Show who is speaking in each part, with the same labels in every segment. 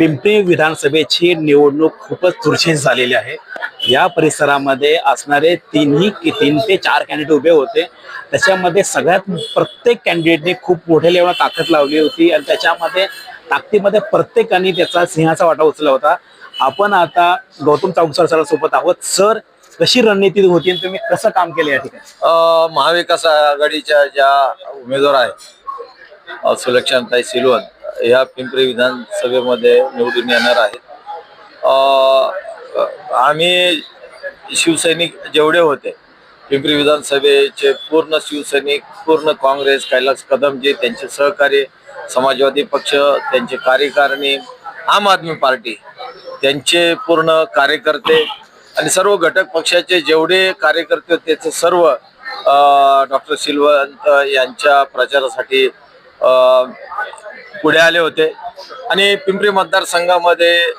Speaker 1: पिंपरी विधानसभेची निवडणूक खूपच चुरशीत झालेली आहे. या परिसरामध्ये असणारे तिन्ही तीन ते चार कॅन्डिडेट उभे होते. त्याच्यामध्ये सगळ्यात प्रत्येक कॅन्डिडेटने खूप मोठ्या लेवला ताकद लावली होती आणि त्याच्यामध्ये ताकदीमध्ये प्रत्येकाने त्याचा सिंहाचा वाटा उचला होता. आपण आता गौतम चावसर सरांसोबत आहोत. सर कशी रणनीती होती आणि तुम्ही कसं काम केलं या ठिकाणी?
Speaker 2: महाविकास आघाडीच्या ज्या उमेदवार आहेत सुलक्षणताई सिलवत ह्या पिंपरी विधानसभेमध्ये निवडून येणार आहेत. आम्ही शिवसैनिक जेवढे होते पिंपरी विधानसभेचे पूर्ण शिवसैनिक पूर्ण काँग्रेस कैलास कदम जे त्यांचे सहकारी समाजवादी पक्ष त्यांचे कार्यकारिणी आम आदमी पार्टी त्यांचे पूर्ण कार्यकर्ते आणि सर्व घटक पक्षाचे जेवढे कार्यकर्ते होते ते सर्व डॉक्टर सिलवंत यांच्या प्रचारासाठी पुढे आले होते. आणि पिंपरी मतदारसंघामध्ये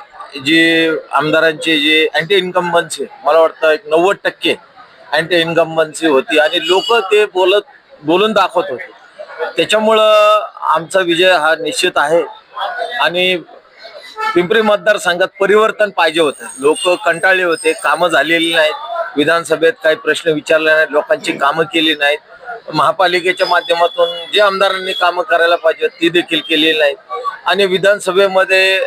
Speaker 2: जी आमदारांची जी अँटी इन्कम्बन्सी मला वाटतं एक नव्वद टक्के अँटी इन्कम्बन्सी होती. आणि लोक ते बोलत बोलून दाखवत होते. त्याच्यामुळं आमचा विजय हा निश्चित आहे. आणि पिंपरी मतदारसंघात परिवर्तन पाहिजे होतं. लोक कंटाळले होते कामं झालेली नाहीत. विधानसभेत काही प्रश्न विचारले नाहीत लोकांची कामं केली नाहीत. महापालिकेच्या माध्यमातून जे आमदारांनी कामं करायला पाहिजे ती देखील केलेली नाहीत. आणि विधानसभेमध्ये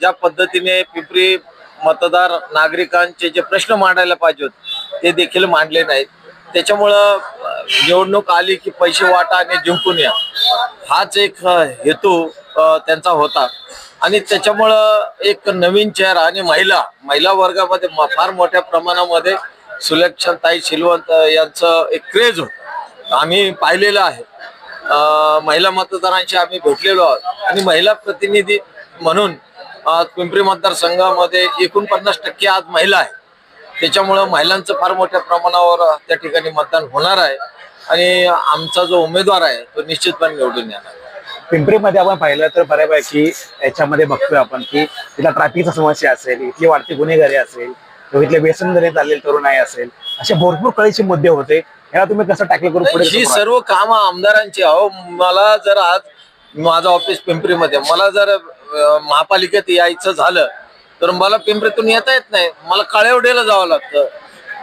Speaker 2: ज्या पद्धतीने पिंपरी मतदार नागरिकांचे जे प्रश्न मांडायला पाहिजे ते देखील मांडले नाहीत. त्याच्यामुळं निवडणूक आली की पैसे वाटा आणि जिंकून या. हाच एक हेतू त्यांचा होता. आणि त्याच्यामुळं एक नवीन चेहरा आणि महिला महिला वर्गामध्ये म- फार मोठ्या प्रमाणामध्ये सुलक्षणताई शिलवंत यांचं एक क्रेज होतं. आम्ही पाहिलेलं आहे. महिला मतदारांशी आम्ही भेटलेलो आहोत. आणि महिला प्रतिनिधी म्हणून पिंपरी मतदारसंघामध्ये एकोणपन्नास टक्के आज महिला आहे. त्याच्यामुळं महिलांचं फार मोठ्या प्रमाणावर त्या ठिकाणी मतदान होणार आहे. आणि आमचा जो उमेदवार आहे तो निश्चितपणे निवडून येणार
Speaker 1: पिंपरीमध्ये आपण पाहिलं तर बऱ्यापैकी याच्यामध्ये बघतोय आपण की तिथं ट्रॅफिकची समस्या असेल इथली वाढती गुन्हेगारी असेल किंवा इथले व्यसनधरीत चाललेले तरुणाई असेल असे भरपूर कळीचे मुद्दे होते. याला तुम्ही कसं टॅकल करून पुढे
Speaker 2: ही सर्व कामं आमदारांची अहो मला जर आज माझं ऑफिस पिंपरीमध्ये मला जर महापालिकेत यायचं झालं तर मला पिंपरीतून येता येत नाही. मला काळेवडेला जावं लागतं.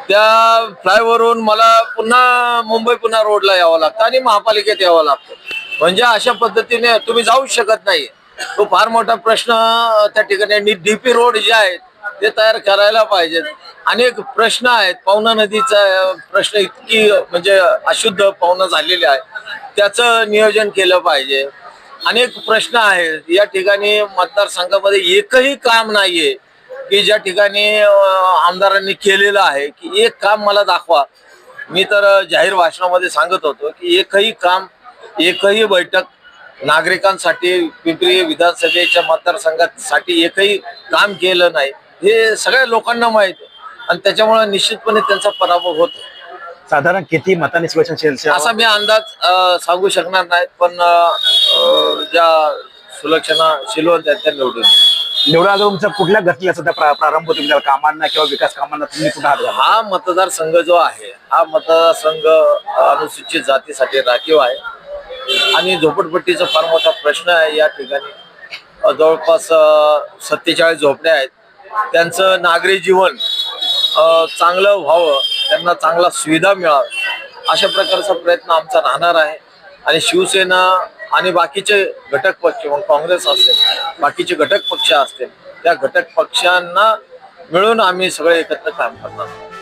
Speaker 2: त्या फ्लायवरून मला पुन्हा मुंबई पुन्हा रोडला यावं लागतं आणि महापालिकेत यावं लागतं. म्हणजे अशा पद्धतीने तुम्ही जाऊच शकत नाही. तो फार मोठा प्रश्न त्या ठिकाणी आणि डीपी रोड जे आहेत ते तयार करायला पाहिजेत. अनेक प्रश्न आहेत. पवना नदीचा प्रश्न इतकी म्हणजे अशुद्ध पवना झालेली आहे त्याचं नियोजन केलं पाहिजे. अनेक प्रश्न आहेत. या ठिकाणी मतदारसंघामध्ये एकही काम नाहीये की ज्या ठिकाणी आमदारांनी केलेलं आहे की एक काम मला दाखवा. मी तर जाहीर भाषणामध्ये सांगत होतो की एकही काम एकही बैठक नागरिकांसाठी पिंपरी विधानसभेच्या मतदारसंघासाठी एकही काम केलं नाही. हे सगळ्या लोकांना माहीत आणि त्याच्यामुळे निश्चितपणे त्यांचा पराभव होतो.
Speaker 1: साधारण किती मतांनी शिवसेना-
Speaker 2: असा मी अंदाज सांगू शकणार नाही पण ज्या सुलक्षणा शिलवंत आहेत त्या निवडून.
Speaker 1: निवडून आलं तुमचा कुठल्या सध्या प्रा- प्रारंभ तुमच्या कामांना किंवा विकास कामांना तुम्ही घाला
Speaker 2: हा मतदारसंघ जो आहे हा मतदारसंघ अनुसूचित जातीसाठी राखीव आहे. आणि झोपडपट्टीचा फार मोठा प्रश्न आहे या ठिकाणी. जवळपास सत्तेचाळीस झोपड्या आहेत. त्यांचं नागरी जीवन चांगलं व्हावं त्यांना चांगला सुविधा मिळावं अशा प्रकारचा प्रयत्न आमचा राहणार आहे आणि शिवसेना आणि बाकीचे घटक पक्ष मग काँग्रेस असेल बाकीचे घटक पक्ष असतील त्या घटक पक्षांना मिळून आम्ही सगळे एकत्र काम करणार आहोत.